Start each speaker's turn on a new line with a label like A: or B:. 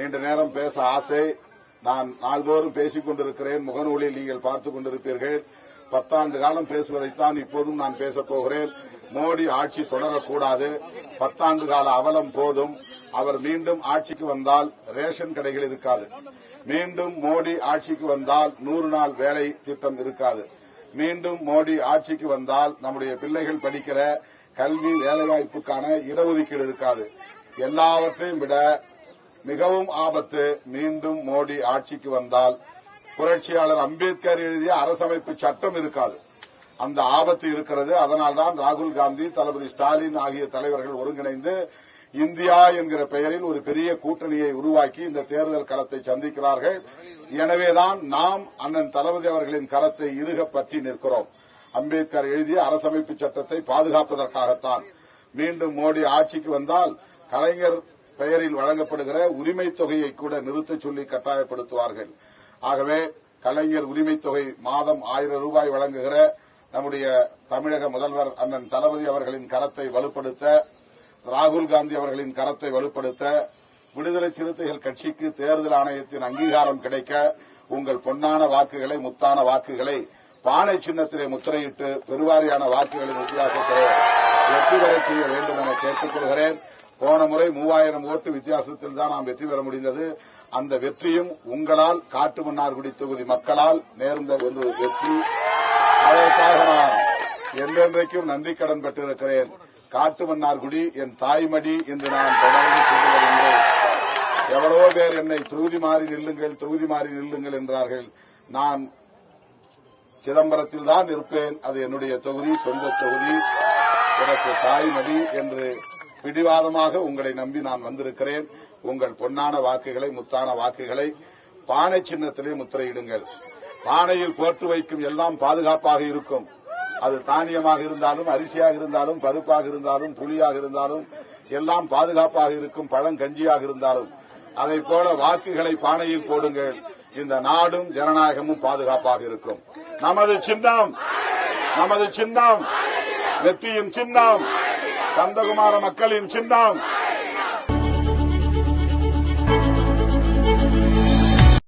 A: நீண்ட நேரம் பேச ஆசை. நான் நாள்தோறும் பேசிக் கொண்டிருக்கிறேன். முகநூலில் நீங்கள் பார்த்துக் கொண்டிருப்பீர்கள். பத்தாண்டு காலம் பேசுவதைத்தான் இப்போதும் நான் பேசப் போகிறேன். மோடி ஆட்சி தொடரக்கூடாது. பத்தாண்டு கால அவலம் போதும். அவர் மீண்டும் ஆட்சிக்கு வந்தால் ரேஷன் கடைகள் இருக்காது. மீண்டும் மோடி ஆட்சிக்கு வந்தால் நூறு நாள் வேலை திட்டம் இருக்காது. மீண்டும் மோடி ஆட்சிக்கு வந்தால் நம்முடைய பிள்ளைகள் படிக்கிற கல்வி வேலைவாய்ப்புக்கான இடஒதுக்கீடு இருக்காது. எல்லாவற்றையும் விட மிகவும் ஆபத்து மீண்டும் மோடி ஆட்சிக்கு வந்தால் புரட்சியாளர் அம்பேத்கர் எழுதிய அரசமைப்பு சட்டம் இருக்காது. அந்த ஆபத்து இருக்கிறது. அதனால்தான் ராகுல் காந்தி தளபதி ஸ்டாலின் ஆகிய தலைவர்கள் ஒருங்கிணைந்து இந்தியா என்கிற பெயரில் ஒரு பெரிய கூட்டணியை உருவாக்கி இந்த தேர்தல் களத்தை சந்திக்கிறார்கள். எனவேதான் நாம் அண்ணன் தளபதி அவர்களின் கரத்தை இருக பற்றி நிற்கிறோம். அம்பேத்கர் எழுதிய அரசமைப்பு சட்டத்தை பாதுகாப்பதற்காகத்தான். மீண்டும் மோடி ஆட்சிக்கு வந்தால் கலைஞர் பெயரில் வழங்கப்படுகிற உரிமை தொகையை கூட நிறுத்தச் சொல்லி கட்டாயப்படுத்துவார்கள். ஆகவே கலைஞர் உரிமை தொகை மாதம் ஆயிரம் ரூபாய் வழங்குகிற நம்முடைய தமிழக முதல்வர் அண்ணன் தளபதி அவர்களின் கரத்தை வலுப்படுத்த ராகுல் காந்தி அவர்களின் கரத்தை வலுப்படுத்த விடுதலை சிறுத்தைகள் கட்சிக்கு தேர்தல் ஆணையத்தின் அங்கீகாரம் கிடைக்க உங்கள் பொன்னான வாக்குகளை முத்தான வாக்குகளை பானை சின்னத்திலே முத்திரையிட்டு பெருவாரியான வாக்குகளின் வித்தியாசத்தை வெற்றி பெற செய்ய வேண்டும் என கேட்டுக் கொள்கிறேன். போன முறை மூவாயிரம் ஓட்டு வித்தியாசத்தில் தான் நாம் வெற்றி பெற முடிந்தது. அந்த வெற்றியும் உங்களால் காட்டுமன்னார்குடி தொகுதி மக்களால் நேர்ந்த ஒரு வெற்றி. அதற்காக நான் என்றென்றைக்கும் நன்றி கடன் பெற்றிருக்கிறேன். காட்டுமன்னார்குடி என் தாய்மடி என்று நான் தொடர்ந்து சொல்லி வருகிறேன் எவ்வளவோ பேர் என்னை தொகுதி மாறி நில்லுங்கள் தொகுதி மாறி நில்லுங்கள் என்றார்கள். நான் சிதம்பரத்தில் தான் இருப்பேன். அது என்னுடைய தொகுதி சொந்த தொகுதி. எனக்கு தாய்மடி என்று பிடிவாதமாக உங்களை நம்பி நான் வந்திருக்கிறேன். உங்கள் பொன்னான வாக்குகளை முத்தான வாக்குகளை பானை சின்னத்திலே முத்திரையிடுங்கள். பானையில் போட்டு வைக்கும் எல்லாம் பாதுகாப்பாக இருக்கும். அது தானியமாக இருந்தாலும் அரிசியாக இருந்தாலும் பருப்பாக இருந்தாலும் புளியாக இருந்தாலும் எல்லாம் பாதுகாப்பாக இருக்கும் பழங்கஞ்சியாக இருந்தாலும். அதை போல வாக்குகளை பானையில் போடுங்கள். இந்த நாடும் ஜனநாயகமும் பாதுகாப்பாக இருக்கும். நமது சின்னம் நமது சின்னம் வெற்றியின் சின்னம். கந்தகுமார மக்களின் சின்னம்.